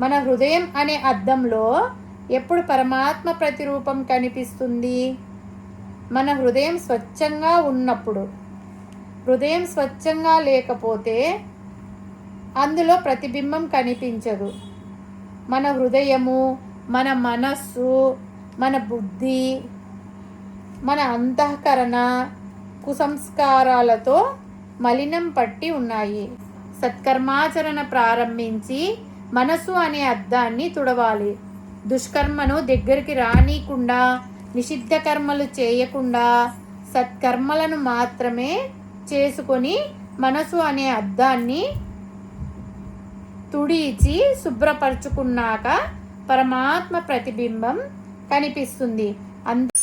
మన హృదయం అనే అద్దంలో ఎప్పుడు పరమాత్మ ప్రతిరూపం కనిపిస్తుంది? మన హృదయం స్వచ్ఛంగా ఉన్నప్పుడు. హృదయం స్వచ్ఛంగా లేకపోతే అందులో ప్రతిబింబం కనిపించదు. మన హృదయము మన మనస్సు మన బుద్ధి మన అంతఃకరణ కుసంస్కారాలతో మలినం పట్టి ఉన్నాయి. సత్కర్మాచరణ ప్రారంభించి మనసు అనే అద్దాన్ని తుడవాలి. దుష్కర్మను దగ్గరికి రానికుండా నిషిద్ధ కర్మలు చేయకుండా సత్కర్మలను మాత్రమే చేసుకొని మనసు అనే అద్దాన్ని తుడిచి శుభ్రపరచుకున్నాక పరమాత్మ ప్రతిబింబం కనిపిస్తుంది. అంత